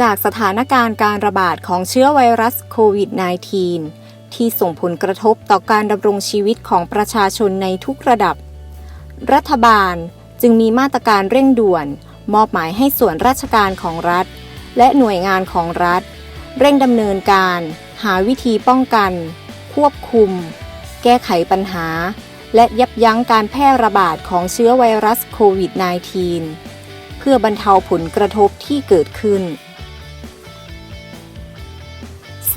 จากสถานการณ์การระบาดของเชื้อไวรัสโควิด -19 ที่ส่งผลกระทบต่อการดำรงชีวิตของประชาชนในทุกระดับ รัฐบาลจึงมีมาตรการเร่งด่วน มอบหมายให้ส่วนราชการของรัฐ และหน่วยงานของรัฐ เร่งดำเนินการ หาวิธีป้องกัน ควบคุม แก้ไขปัญหา และยับยั้งการแพร่ระบาดของเชื้อไวรัสโควิด -19 เพื่อบรรเทาผลกระทบที่เกิดขึ้น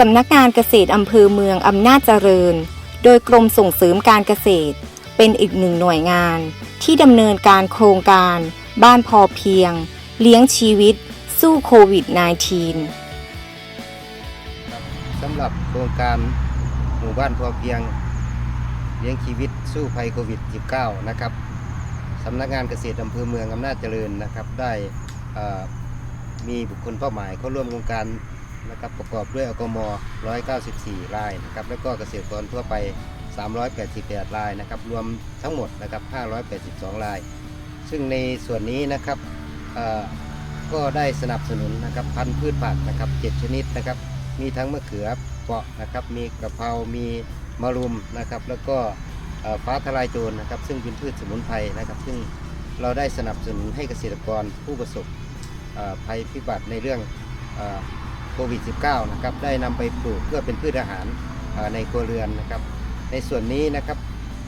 สำนักงานเกษตรอำเภอเมืองอำนาจเจริญ โดยกรมส่งเสริมการเกษตร เป็นอีกหนึ่งหน่วยงาน ที่ดำเนินการโครงการ บ้านพอเพียง เลี้ยงชีวิต สู้โควิด -19 สำหรับโครงการหมู่บ้านพอเพียง เลี้ยงชีวิตสู้ภัยโควิด -19 นะครับสำนักงานเกษตรอำเภอเมืองอำนาจเจริญนะครับ ได้มีบุคคลเป้าหมายเข้าร่วมโครงการ นะครับประกอบด้วยอกม 194 รายนะครับแล้วก็เกษตรกรทั่วไป 388 รายนะครับรวมทั้งหมดนะครับ 582 ราย ซึ่งในส่วนนี้นะครับก็ได้สนับสนุนนะครับพันธุ์พืชผักนะครับ 7 ชนิดนะครับ มีทั้งมะเขือเปาะนะครับ มีกระเพรา มีมะรุมนะครับ แล้วก็ฟ้าทลายโจรนะครับ ซึ่งเป็นพืชสมุนไพรนะครับ ซึ่งเราได้สนับสนุนให้เกษตรกรผู้ประสบภัยพิบัติในเรื่อง โควิด -19 นะครับได้นำไปปลูกเพื่อเป็นพืชอาหารในครัวเรือนนะครับ ในส่วนนี้นะครับ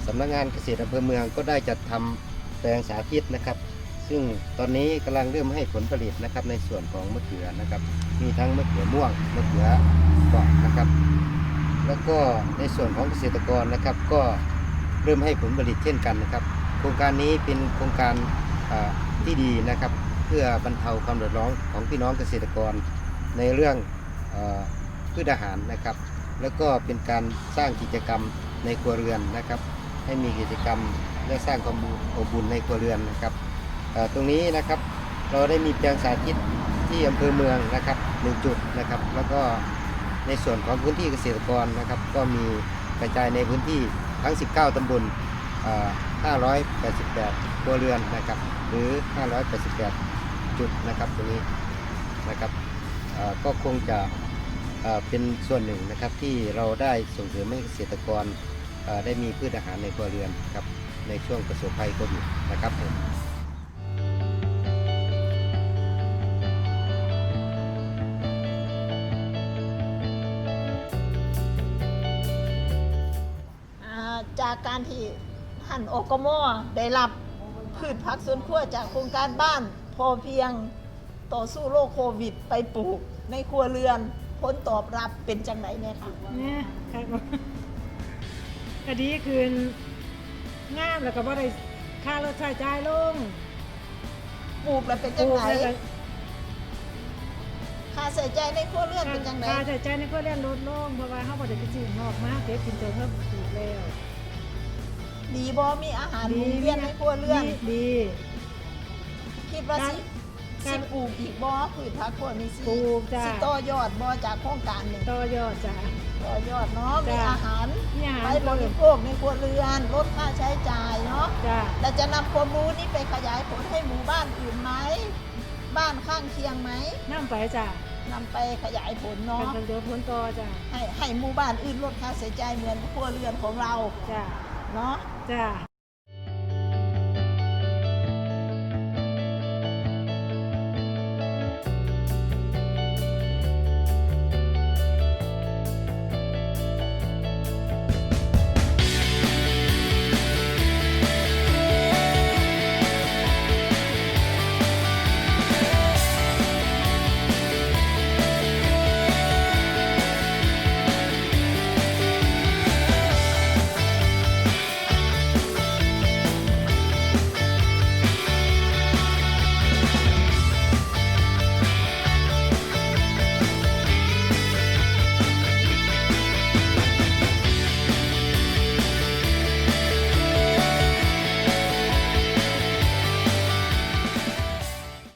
สำนักงานเกษตรอำเภอเมืองก็ได้จัดทำแปลงสาธิตนะครับ ซึ่งตอนนี้กำลังเริ่มให้ผลผลิตนะครับในส่วนของมะเขือนะครับ มีทั้งมะเขือม่วงมะเขือเปราะนะครับ แล้วก็ในส่วนของเกษตรกรนะครับ ก็เริ่มให้ผลผลิตเช่นกันนะครับ โครงการนี้เป็นโครงการที่ดีนะครับ เพื่อบรรเทาความเดือดร้อนของพี่น้องเกษตรกร ในเรื่องพืชอาหารนะครับ แล้วก็เป็นการสร้างกิจกรรมในครัวเรือนนะครับ ให้มีกิจกรรมและสร้างความอบอุ่นในครัวเรือนนะครับตรงนี้นะครับเราได้มีแปลงสาธิตที่อำเภอเมืองนะครับหนึ่งจุดนะครับ แล้วก็ในส่วนของพื้นที่เกษตรกรนะครับ ก็มีกระจายในพื้นที่ทั้ง 19 ตำบล588ครัวเรือนนะครับ หรือ 588 จุดนะครับตรงนี้นะครับ ก็คงจะเป็นส่วนหนึ่งนะครับที่เราได้ส่งเสริมให้เกษตรกรได้มีพืชอาหารในครัวเรือนครับในช่วงประสบภัยโควิดนะครับผมจากการที่ท่านอกโมได้รับพืชผักสวนครัวจากโครงการบ้าน พอเพียง ต่อสู้โรคโควิดไปปลูกในครัวเรือน ผลตอบรับเป็นจังไหนเนี่ยค่ะเนี่ยครับก็ดีคืนงามแล้วก็บ่ได้ค่ารถใช้จ่ายลงปลูกแล้วเป็นปจังลูกไหนแล้วก็ค่าใส่ใจในครัวเรือนเป็นจังไหนค่าใช้จ่ายในครัวเรือนลดลงเพราะว่าเฮาบ่ได้ไปซื้อนอกมาเก็บกินตัวเพิ่มปลูกแล้วดีบ่มีอาหารหมุนเวียนในครัวเรือน ดีดีคิดว่าสิการ สิปลูกอีกบ่พืชผักพวกนี้สิปลูกจ้ะ สิต่อยอดบ่จากโครงการนี้ต่อยอดจ้ะ ต่อยอดเนาะมีจ้ะอาหารมีอาหารไปบริโภคในครัวเรือนลดค่าใช้จ่ายเนาะจ้ะเราจะนำความรู้นี้ไปขยายผลให้หมู่บ้านอื่นไหมบ้านข้างเคียงไหมนำไปจ้ะนำไปขยายผลเป็นเนาะผลเดือผลต่อจ้ะให้ให้หมู่บ้านอื่นลดค่าใช้จ่ายเหมือนครัวเรือนของเราจ้ะเนาะ จ้ะ